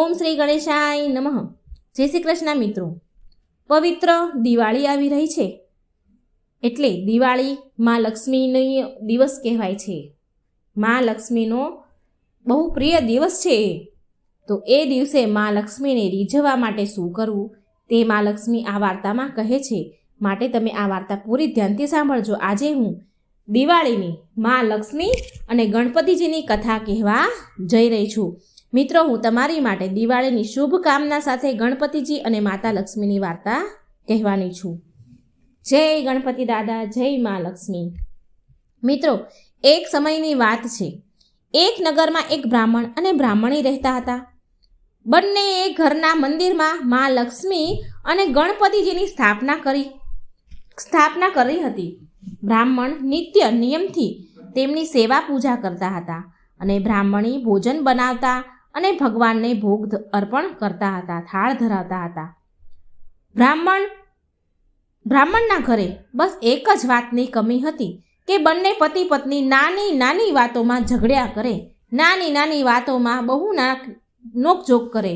ઓમ શ્રી ગણેશાય નમઃ. જય શ્રી કૃષ્ણ મિત્રો. પવિત્ર દિવાળી આવી રહી છે. એટલે દિવાળી માં લક્ષ્મીની દિવસ કહેવાય છે. માં લક્ષ્મીનો બહુ પ્રિય દિવસ છે. તો એ દિવસે માં લક્ષ્મીને રીઝવવા માટે શું કરવું તે માં લક્ષ્મી આ વાર્તામાં કહે છે. માટે તમે આ વાર્તા પૂરી ધ્યાનથી સાંભળજો. આજે હું દિવાળીની માં લક્ષ્મી અને ગણપતિજીની કથા કહેવા જઈ રહી છું. મિત્રો, હું તમારી માટે દિવાળીની શુભકામના સાથે ગણપતિજી અને માતા લક્ષ્મીની વાર્તા કહેવાની છું. જય ગણપતિ દાદા, જય મા લક્ષ્મી. મિત્રો, એક સમયની વાત છે. એક નગરમાં એક બ્રાહ્મણ અને બ્રાહ્મણી રહેતા હતા. બંને એ ઘરના મંદિરમાં મા લક્ષ્મી અને ગણપતિજીની સ્થાપના કરી સ્થાપના કરી હતી. બ્રાહ્મણ નિત્ય નિયમથી તેમની સેવા પૂજા કરતા હતા અને બ્રાહ્મણી ભોજન બનાવતા અને ભગવાનને ભોગ અર્પણ કરતા હતા, થાળ ધરાવતા હતા. બ્રાહ્મણ, બ્રાહ્મણના ઘરે બસ એક જ વાતની કમી હતી કે બંને પતિ પત્ની નાની નાની વાતોમાં ઝઘડ્યા કરે, નાની નાની વાતોમાં બહુ ના નોકઝોક કરે.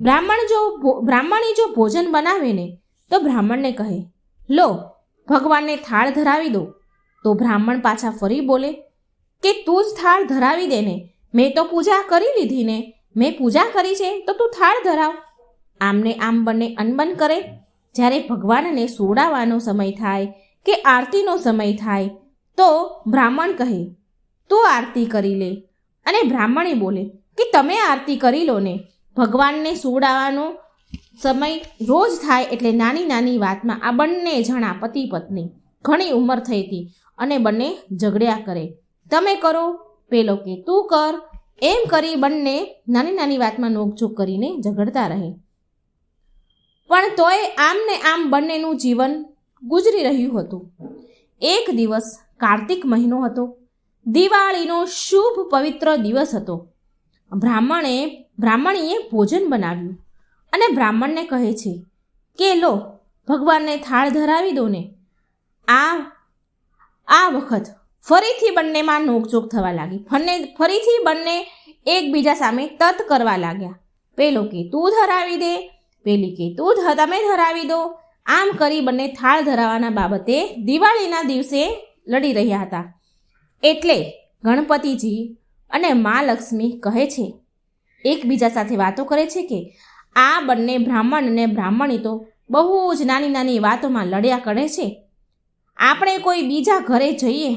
બ્રાહ્મણ જો બ્રાહ્મણી જો ભોજન બનાવે ને, તો બ્રાહ્મણને કહે, લો, ભગવાનને થાળ ધરાવી દો. તો બ્રાહ્મણ પાછા ફરી બોલે, કે તું જ થાળ ધરાવી દે ને મેં તો પૂજા કરી લીધી ને. મેં પૂજા કરી છે તો તું થાળ ધરાવ. આમને આમ બંને અનબન કરે. જ્યારે ભગવાનને સોડાવાનો સમય થાય કે આરતીનો સમય થાય, તો બ્રાહ્મણ કહે, તું આરતી કરી લે. અને બ્રાહ્મણે બોલે, કે તમે આરતી કરી લો ને. ભગવાનને સોડાવાનો સમય રોજ થાય એટલે નાની નાની વાતમાં આ બંને જણા પતિ પત્ની ઘણી ઉંમર થઈ હતી અને બંને ઝઘડ્યા કરે. તમે કરો પેલો કે, તું કર. એમ કરી બંને નાની નાની વાતમાં નોકઝોક કરીને ઝઘડતા રહે. પણ તોય આમ ને આમ બંનેનું જીવન ગુજરી રહ્યું હતું. એક દિવસ કાર્તિક મહિનો હતો. દિવાળીનો શુભ પવિત્ર દિવસ હતો. બ્રાહ્મણે, બ્રાહ્મણીએ ભોજન બનાવ્યું અને બ્રાહ્મણને કહે છે કે, લો, ભગવાનને થાળ ધરાવી દો ને. આ આ વખત ફરીથી બંનેમાં નોકઝોક થવા લાગી. ફને ફરીથી બંને એકબીજા સામે તત કરવા લાગ્યા. પેલો કે, તું ધરાવી દે. પેલી કે, તું તમે ધરાવી દો. આમ કરી બંને થાળ ધરાવવાના બાબતે દિવાળીના દિવસે લડી રહ્યા હતા. એટલે ગણપતિજી અને મા લક્ષ્મી કહે છે, એકબીજા સાથે વાતો કરે છે કે, આ બંને બ્રાહ્મણ અને બ્રાહ્મણી તો બહુ જ નાની નાની વાતોમાં લડ્યા કરે છે. આપણે કોઈ બીજા ઘરે જઈએ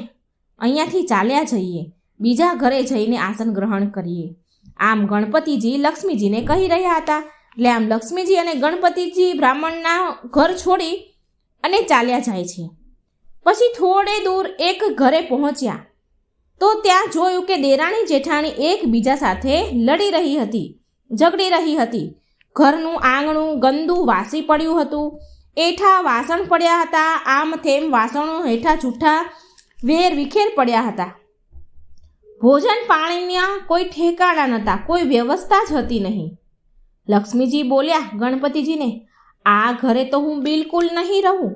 અહીંયાથી ચાલ્યા જઈએ. બીજા ઘરે જઈને આસન ગ્રહણ કરીએ. આમ ગણપતિજી લક્ષ્મીજીને કહી રહ્યા હતા. એટલે આમ લક્ષ્મીજી અને ગણપતિજી બ્રાહ્મણના ઘર છોડી અને ચાલ્યા જાય છે. પછી થોડે દૂર એક ઘરે પહોંચ્યા. તો ત્યાં જોયું કે દેરાણી જેઠાણી એકબીજા સાથે લડી રહી હતી, ઝઘડી રહી હતી. ઘરનું આંગણું ગંદુ વાસી પડ્યું હતું. એઠા વાસણ પડ્યા હતા. આમ થેમ વાસણો હેઠા જૂઠા વેર વિખેર પડ્યા હતા. ભોજન પાણીના કોઈ ઠેકાણા નહોતા, કોઈ વ્યવસ્થા જ હતી નહીં. લક્ષ્મીજી બોલ્યા, ગણપતિજીને, આ ઘરે તો હું બિલકુલ નહીં રહું.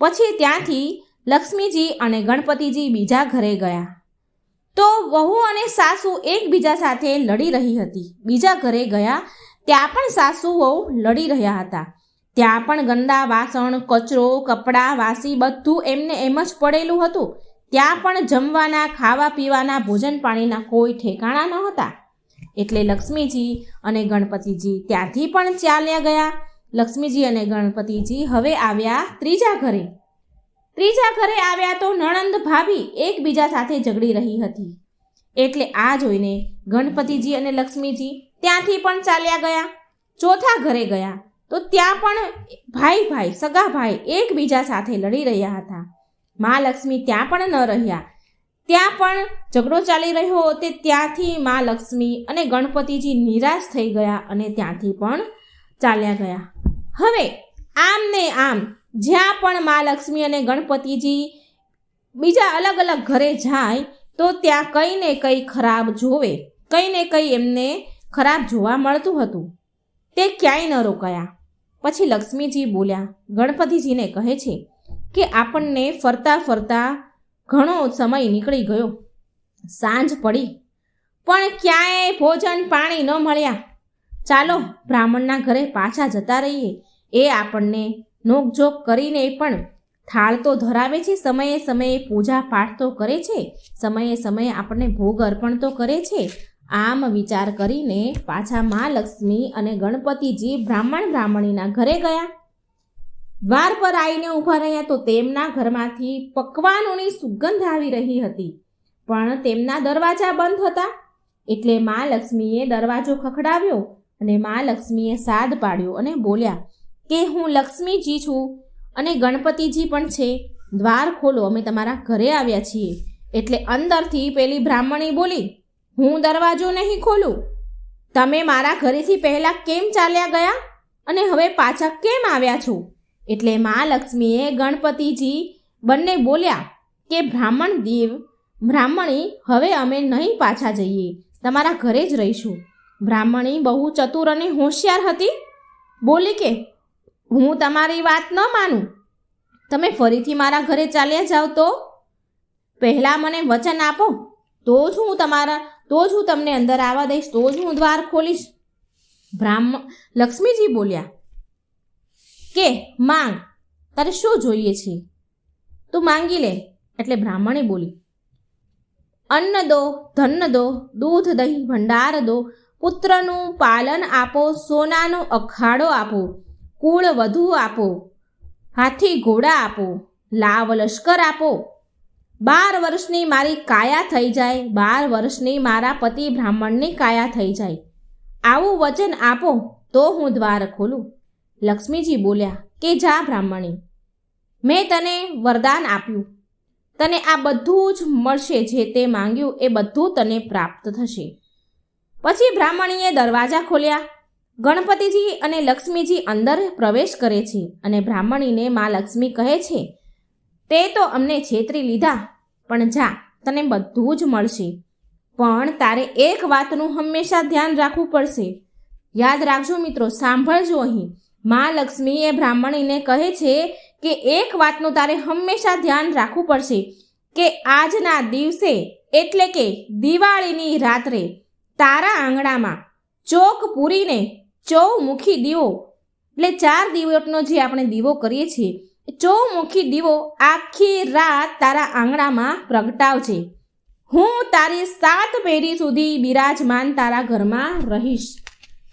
પછી ત્યાંથી લક્ષ્મીજી અને ગણપતિજી બીજા ઘરે ગયા. તો વહુ અને સાસુ એકબીજા સાથે લડી રહી હતી. બીજા ઘરે ગયા, ત્યાં પણ સાસુ વહુ લડી રહ્યા હતા. ત્યાં પણ ગંદા વાસણ, કચરો, કપડાં, વાસી બધું એમને એમ જ પડેલું હતું. ત્યાં પણ જમવાના ખાવા પીવાના ભોજન પાણીના કોઈ ઠેકાણા ન હતા એટલે લક્ષ્મીજી અને ગણપતિજી ત્યાંથી પણ ચાલ્યા ગયા. લક્ષ્મીજી અને ગણપતિજી હવે આવ્યા ત્રીજા ઘરે. ત્રીજા ઘરે આવ્યા તો નણંદ ભાભી એકબીજા સાથે ઝઘડી રહી હતી. એટલે આ જોઈને ગણપતિજી અને લક્ષ્મીજી ત્યાંથી પણ ચાલ્યા ગયા. ચોથા ઘરે ગયા. તો ત્યાં પણ ભાઈ ભાઈ, સગા ભાઈ એકબીજા સાથે લડી રહ્યા હતા. મા લક્ષ્મી ત્યાં પણ ન રહ્યા. ત્યાં પણ ઝઘડો ચાલી રહ્યો તે ત્યાંથી મા લક્ષ્મી અને ગણપતિજી નિરાશ થઈ ગયા અને ત્યાંથી પણ ચાલ્યા ગયા. હવે આમ ને આમ જ્યાં પણ મા લક્ષ્મી અને ગણપતિજી બીજા અલગ અલગ ઘરે જાય તો ત્યાં કંઈ ને કંઈ ખરાબ જોવે. કંઈ ને કંઈ એમને ખરાબ જોવા મળતું હતું. તે ક્યાંય ન રોકાયા. પછી લક્ષ્મીજી બોલ્યા, ગણપતિજીને કહે છે કે આપણને ફરતા ફરતા ઘણો સમય નીકળી ગયો. સાંજ પડી, પણ ક્યાંય ભોજન પાણી ન મળ્યા. ચાલો બ્રાહ્મણના ઘરે પાછા જતા રહીએ. એ આપણને નોકઝોક કરીને પણ થાળ તો ધરાવે છે, સમયે સમયે પૂજા પાઠ તો કરે છે, સમયે સમયે આપણને ભોગ અર્પણ તો કરે છે આમ વિચાર કરીને પાછા મા લક્ષ્મી અને ગણપતિજી બ્રાહ્મણ બ્રાહ્મણીના ઘરે ગયા. દ્વાર પર આવીને ઊભા રહ્યા તો તેમના ઘરમાંથી પકવાનોની સુગંધ આવી રહી હતી, પણ તેમના દરવાજા બંધ હતા. એટલે મા લક્ષ્મીએ દરવાજો ખખડાવ્યો અને મા લક્ષ્મીએ સાદ પાડ્યો અને બોલ્યા, કે હું લક્ષ્મીજી છું અને ગણપતિજી પણ છે. દ્વાર ખોલો, અમે તમારા ઘરે આવ્યા છીએ. એટલે અંદરથી પેલી બ્રાહ્મણી બોલી હું દરવાજો નહીં ખોલું? તમે મારા ઘરેથી પહેલાં કેમ ચાલ્યા ગયા? અને હવે પાછા કેમ આવ્યા છો? એટલે મા લક્ષ્મીએ ગણપતિજી બંને બોલ્યા કે બ્રાહ્મણ દેવ, બ્રાહ્મણી, હવે અમે નહીં પાછા જઈએ. તમારા ઘરે જ રહીશું. બ્રાહ્મણી બહુ ચતુર અને હોશિયાર હતી. બોલી કે, હું તમારી વાત ન માનું. તમે ફરીથી મારા ઘરે ચાલ્યા જાઓ તો? પહેલાં મને વચન આપો, તો જ હું તમારા તો જ હું તમને અંદર આવવા દઈશ, તો જ હું દ્વાર ખોલીશ. બ્રાહ્મણ લક્ષ્મીજી બોલ્યા કે, માંગ, તારે શું જોઈએ છે? તું માંગી લે, એટલે બ્રાહ્મણે બોલી, અન્ન દો, ધન દો, દૂધ દહીં, ભંડાર દો, પુત્રનું પાલન આપો, સોનાનો અખાડો આપો, કુળ વધુ આપો, હાથી ઘોડા આપો, લાવ લશ્કર આપો બાર વર્ષની મારી કાયા થઈ જાય, બાર વર્ષની મારા પતિ બ્રાહ્મણની કાયા થઈ જાય. આવું વચન આપો તો હું દ્વાર ખોલું. લક્ષ્મીજી બોલ્યા, કે જા બ્રાહ્મણી, મેં તને વરદાન આપ્યું. તને આ બધું જ મળશે જે તે માંગ્યું, એ બધું તને પ્રાપ્ત થશે. પછી બ્રાહ્મણીએ દરવાજા ખોલ્યા. ગણપતિજી અને લક્ષ્મીજી અંદર પ્રવેશ કરે છે અને બ્રાહ્મણીને મા લક્ષ્મી કહે છે તે તો અમને છેતરી લીધા, પણ જા, તને બધું જ મળશે. પણ તારે એક વાતનું હંમેશા ધ્યાન રાખવું પડશે. યાદ રાખજો મિત્રો, સાંભળજો અહીં. મા લક્ષ્મી એ બ્રાહ્મણીને કહે છે કે એક વાતનું તારે હંમેશા ધ્યાન રાખવું પડશે કે આજના દિવસે એટલે કે દિવાળીની રાત્રે તારા આંગણામાં ચોક પૂરીને ચૌમુખી દીવો. એટલે ચાર દિવસનો જે આપણે દીવો કરીએ છીએ ચૌમુખી દીવો આખી રાત તારા આંગણામાં પ્રગટાવજે. હું તારી સાત પેઢી સુધી બિરાજમાન તારા ઘરમાં રહીશ.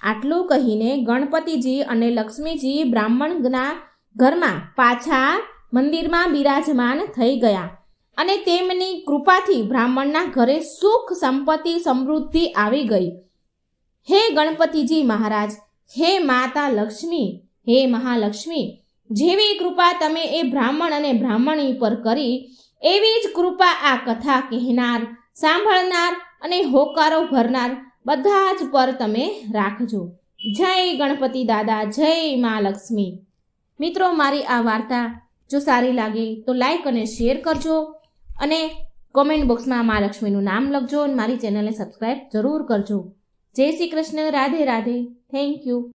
આટલું કહીને ગણપતિજી અને લક્ષ્મીજી બ્રાહ્મણના ઘરમાં પાછા મંદિરમાં બિરાજમાન થઈ ગયા અને તેમની કૃપાથી બ્રાહ્મણના ઘરે સુખ, સંપત્તિ, સમૃદ્ધિ આવી ગઈ. હે ગણપતિજી મહારાજ, હે માતા લક્ષ્મી, હે મહાલક્ષ્મી જેવી કૃપા તમે એ બ્રાહ્મણ અને બ્રાહ્મણી પર કરી, એવી જ કૃપા આ કથા કહેનાર, સાંભળનાર અને હોકારો ભરનાર બધા જ પર તમે રાખજો. જય ગણપતિ દાદા, જય મા લક્ષ્મી. મિત્રો, મારી આ વાર્તા જો સારી લાગે તો લાઈક અને શેર કરજો અને કોમેન્ટ બોક્સમાં મા લક્ષ્મીનું નામ લખજો અને મારી ચેનલને સબસ્ક્રાઈબ જરૂર કરજો. જય શ્રી કૃષ્ણ, રાધે રાધે. Thank you